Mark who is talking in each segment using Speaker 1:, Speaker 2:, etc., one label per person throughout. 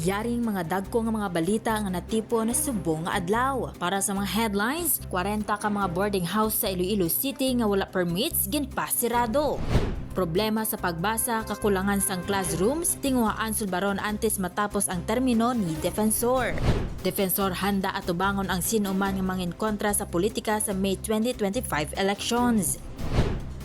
Speaker 1: Yaring mga dagko nga mga balita nga natipon na subong nga adlaw. Para sa mga headlines, 40 ka mga boarding house sa Iloilo City nga wala permits ginpasirado. Problema sa pagbasa, kakulangan sang classrooms, tinguhaan sulbaron antes matapos ang termino ni Defensor. Defensor handa atubangon ang sinuman nga mangin kontra sa politika sa May 2025 elections.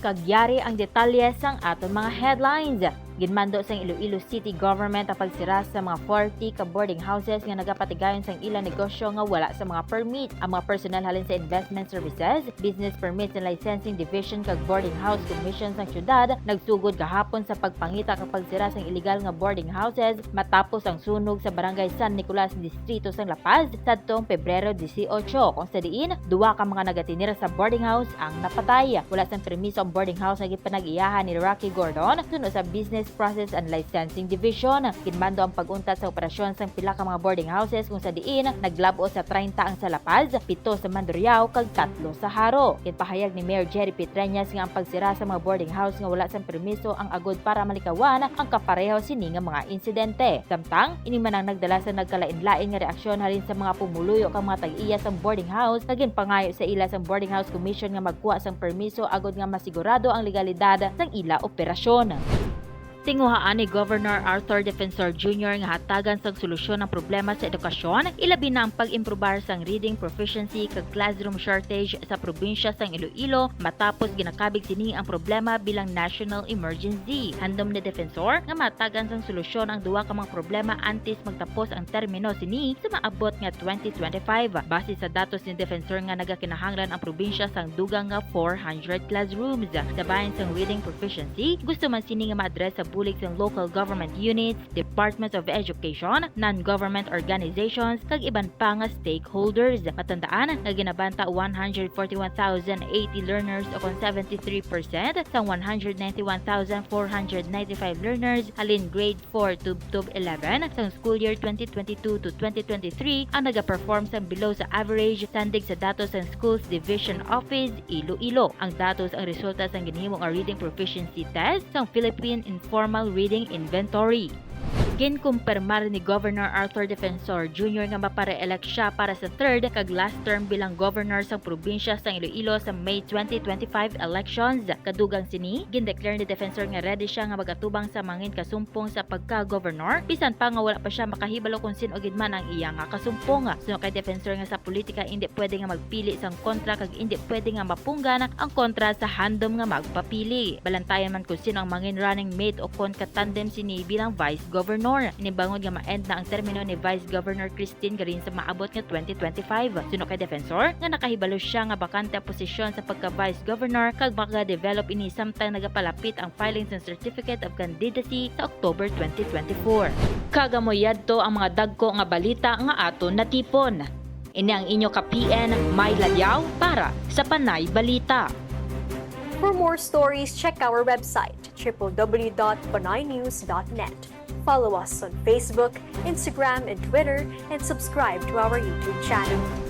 Speaker 1: Kagyari ang detalye sang aton mga headlines. Ginmando sang Iloilo City Government ang pagsira sa mga 40 ka boarding houses nga nagapatigayon sang ilang negosyo nga wala sa mga permit. Ang mga personnel halin sa investment services, business permits and licensing division kag boarding house commission sang syudad nagsugod gahapon sa pagpangita kag pagsira sang illegal nga boarding houses matapos ang sunog sa barangay San Nicolas distrito sang La Paz sadtong Pebrero 18 kung sa diin duwa ka mga nagatinira sa boarding house ang napatay. Wala sang permiso ang boarding house nga gipanag-iyahan ni Rocky Gordon suno sa Business Process and Licensing Division. Kinmando ang pag-unta sa operasyon sang pila ka mga boarding houses kung sa diin naglabo sa 30 ang sa La Paz, pito sa Mandurriao kag tatlo sa Haro. Kinpahayag ni Mayor Jerry Petreñas nga ang pagsira sa mga boarding house nga wala sang permiso ang agod para malikawan ang kapareho sini nga mga insidente. Samtang ini man ang nagdala sa nagkalain-lain nga reaksyon halin sa mga pumuluyo kang mga tag-iya sang boarding house kagin pangayo sa ila sang boarding house commission nga magkuha sang permiso agod nga masigurado ang legalidad sang ila operasyon. Tinguhaan ni Governor Arthur Defensor Jr. nga hatagan sang solusyon ng problema sa edukasyon, ilabi na ang pag-improbar sang reading proficiency kag classroom shortage sa probinsya sang Iloilo matapos ginakabig sini ang problema bilang national emergency. Handom ni Defensor nga matagan sang solusyon ang duwa ka mga problema antes magtapos ang termino sini sa maabot nga 2025. Base sa datos ni Defensor nga nagakinahanglan ang probinsya sang dugang nga 400 classrooms. Sabayan sang reading proficiency, gusto man sini nga ma-address sa bulig ng local government units, departments of education, non-government organizations, kag iban pa nga stakeholders. Matandaan nga ginabanta 141,080 learners o kon 73% sa 191,495 learners halin grade 4 to, to 11 sa school year 2022 to 2023 ang nagaperform sa below sa average sandig sa datos sa Schools Division Office Iloilo. Ang datos ang resulta sa ginhimong reading proficiency test sa Philippine Informal Reading Inventory. Ginkumpirmar ni Governor Arthur Defensor Jr. nga mapare-elect siya para sa third kag last term bilang governor sa probinsya sa Iloilo sa May 2025 elections. Kadugang sini, gindeclare ni Defensor nga ready siya nga magatubang sa mangin kasumpong sa pagka-governor bisan pa nga wala pa siya makahibalo kung sino gid man ang iya nga kasumpong. Suno kay Defensor nga sa politika hindi pwede nga magpili sang kontra kag hindi pwede nga mapunggan ang kontra sa handom nga magpapili. Balantayan man kung sino ang mangin running mate o kon katandem sini bilang vice governor. Inibangon nga ma-end na ang termino ni Vice Governor Christine Garin sa maabot nga 2025. Suno kay Defensor nga nakahibalo siya nga bakante ang posisyon sa pagka-Vice Governor kag maka-develop ini samtang nagapalapit ang filings ng Certificate of Candidacy sa October 2024. Kagamoyad to ang mga dagko nga balita nga aton natipon. Ini ang inyo ka-PN May Ladyaw para sa Panay Balita.
Speaker 2: For more stories, check our website, www.panaynews.net. Follow us on Facebook, Instagram, and Twitter, and subscribe to our YouTube channel.